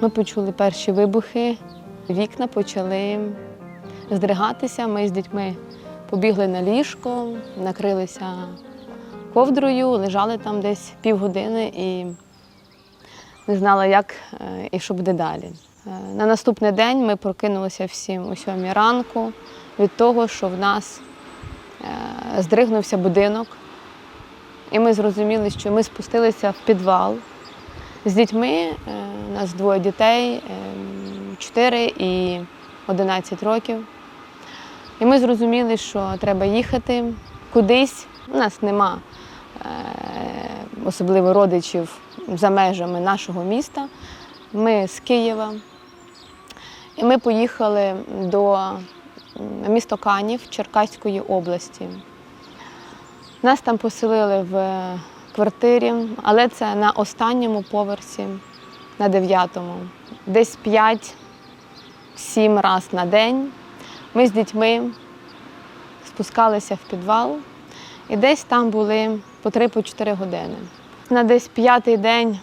Ми почули перші вибухи, вікна почали здригатися. Ми з дітьми побігли на ліжко, накрилися ковдрою, лежали там десь півгодини і не знала, як е, і що буде далі. Е, На наступний день ми прокинулися всім о сьомій ранку від того, що в нас е, здригнувся будинок. І ми зрозуміли, що ми спустилися в підвал з дітьми. Е, У нас двоє дітей, 4 і 11 років. І ми зрозуміли, що треба їхати кудись. У нас нема е, особливо родичів за межами нашого міста. Ми з Києва. І ми поїхали до міста Канів Черкаської області. Нас там поселили в квартирі, але це на останньому поверсі, на дев'ятому. Десь 5-7 разів на день ми з дітьми спускалися в підвал і десь там були по 3-4 години. На десь п'ятий день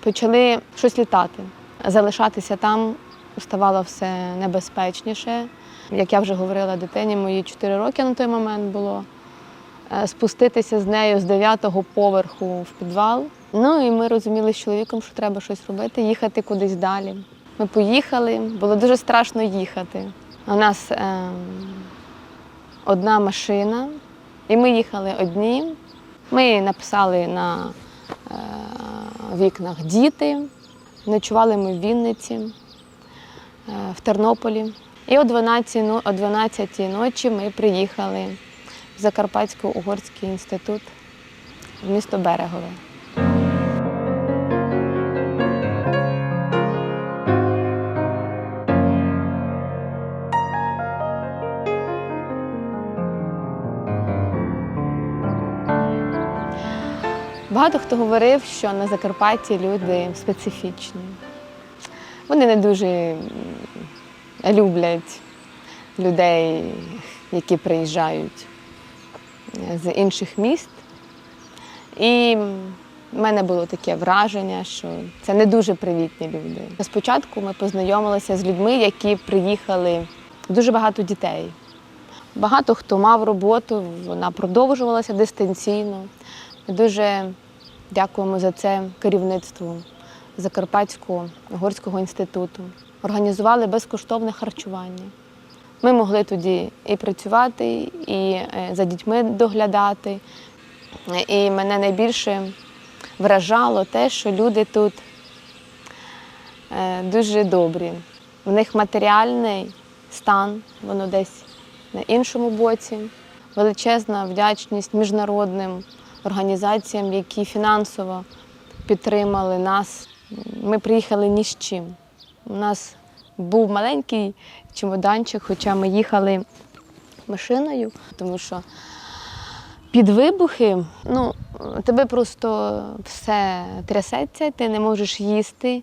почали щось літати. Залишатися там ставало все небезпечніше. Як я вже говорила дитині, мої 4 роки на той момент було. Е, Спуститися з нею з 9-го поверху в підвал. Ну і ми розуміли з чоловіком, що треба щось робити, їхати кудись далі. Ми поїхали, було дуже страшно їхати. У нас е, одна машина, і ми їхали одні. Ми написали на е, вікнах діти. Ночували ми в Вінниці, е, в Тернополі. І о 12, ну- о 12 ночі ми приїхали Закарпатсько-Угорський інститут в місто Берегове. Багато хто говорив, що на Закарпатті люди специфічні. Вони не дуже люблять людей, які приїжджають з інших міст. І в мене було таке враження, що це не дуже привітні люди. Спочатку ми познайомилися з людьми, які приїхали дуже багато дітей. Багато хто мав роботу, вона продовжувалася дистанційно. Ми дуже дякуємо за це керівництву Закарпатського горського інституту. Організували безкоштовне харчування. Ми могли тоді і працювати, і е, за дітьми доглядати. І мене найбільше вражало те, що люди тут е, дуже добрі. В них матеріальний стан, воно десь на іншому боці. Величезна вдячність міжнародним організаціям, які фінансово підтримали нас. Ми приїхали ні з чим. У нас був маленький чемоданчик, хоча ми їхали машиною, тому що під вибухи ну, тебе просто все трясеться, ти не можеш їсти,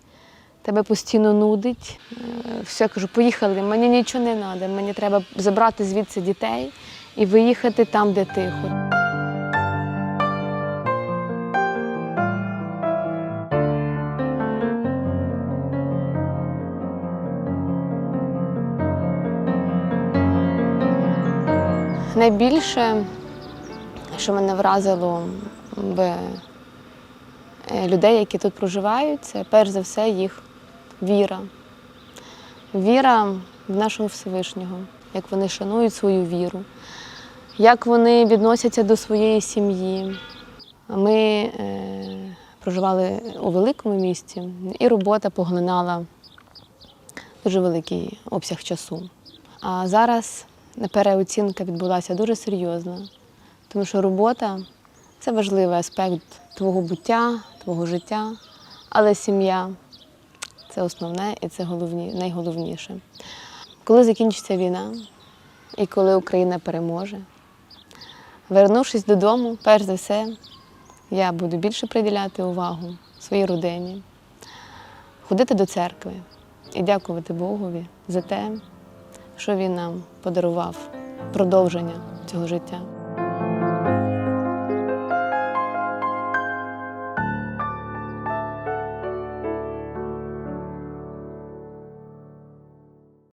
тебе постійно нудить. Е, Все, я кажу, поїхали, мені нічого не треба, мені треба забрати звідси дітей і виїхати там, де тихо. Найбільше, що мене вразило в е, людей, які тут проживають, це перш за все їх віра. Віра в нашого Всевишнього, як вони шанують свою віру, як вони відносяться до своєї сім'ї. Ми е, проживали у великому місті, і робота поглинала дуже великий обсяг часу. А зараз переоцінка відбулася дуже серйозна, тому що робота це важливий аспект твого буття, твого життя, але сім'я це основне і це головні, найголовніше. Коли закінчиться війна і коли Україна переможе, вернувшись додому, перш за все, я буду більше приділяти увагу своїй родині, ходити до церкви і дякувати Богові за те, що він нам подарував продовження цього життя.